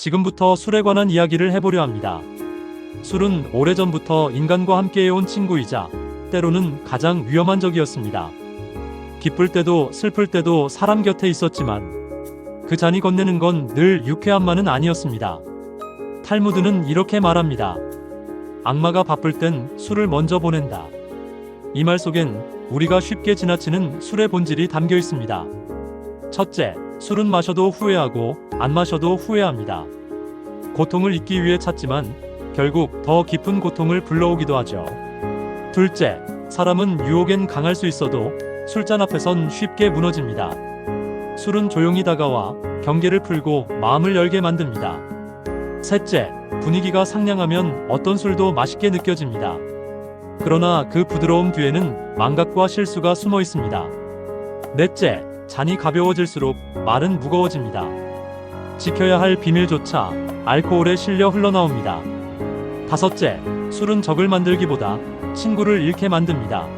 지금부터 술에 관한 이야기를 해보려 합니다. 술은 오래전부터 인간과 함께해온 친구이자 때로는 가장 위험한 적이었습니다. 기쁠 때도 슬플 때도 사람 곁에 있었지만 그 잔이 건네는 건 늘 유쾌함만은 아니었습니다. 탈무드는 이렇게 말합니다. 악마가 바쁠 땐 술을 먼저 보낸다. 이 말 속엔 우리가 쉽게 지나치는 술의 본질이 담겨 있습니다. 첫째, 술은 마셔도 후회하고 안 마셔도 후회합니다. 고통을 잊기 위해 찾지만 결국 더 깊은 고통을 불러오기도 하죠. 둘째, 사람은 유혹엔 강할 수 있어도 술잔 앞에선 쉽게 무너집니다. 술은 조용히 다가와 경계를 풀고 마음을 열게 만듭니다. 셋째, 분위기가 상냥하면 어떤 술도 맛있게 느껴집니다. 그러나 그 부드러움 뒤에는 망각과 실수가 숨어 있습니다. 넷째, 잔이 가벼워질수록 말은 무거워집니다. 지켜야 할 비밀조차 알코올에 실려 흘러나옵니다. 다섯째, 술은 적을 만들기보다 친구를 잃게 만듭니다.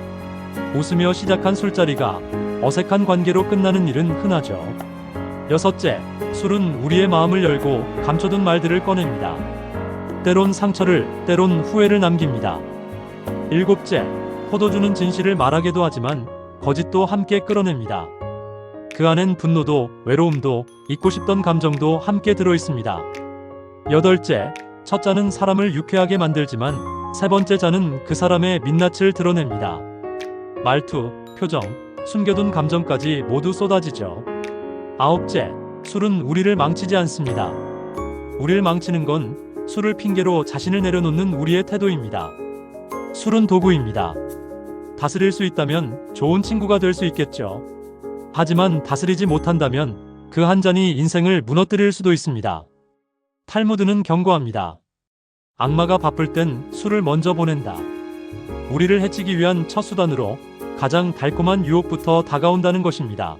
웃으며 시작한 술자리가 어색한 관계로 끝나는 일은 흔하죠. 여섯째, 술은 우리의 마음을 열고 감춰둔 말들을 꺼냅니다. 때론 상처를, 때론 후회를 남깁니다. 일곱째, 포도주는 진실을 말하게도 하지만 거짓도 함께 끌어냅니다. 그 안엔 분노도, 외로움도, 잊고 싶던 감정도 함께 들어 있습니다. 여덟째, 첫 잔은 사람을 유쾌하게 만들지만 세 번째 잔은 그 사람의 민낯을 드러냅니다. 말투, 표정, 숨겨둔 감정까지 모두 쏟아지죠. 아홉째, 술은 우리를 망치지 않습니다. 우리를 망치는 건 술을 핑계로 자신을 내려놓는 우리의 태도입니다. 술은 도구입니다. 다스릴 수 있다면 좋은 친구가 될 수 있겠죠. 하지만 다스리지 못한다면 그 한 잔이 인생을 무너뜨릴 수도 있습니다. 탈무드는 경고합니다. 악마가 바쁠 땐 술을 먼저 보낸다. 우리를 해치기 위한 첫 수단으로 가장 달콤한 유혹부터 다가온다는 것입니다.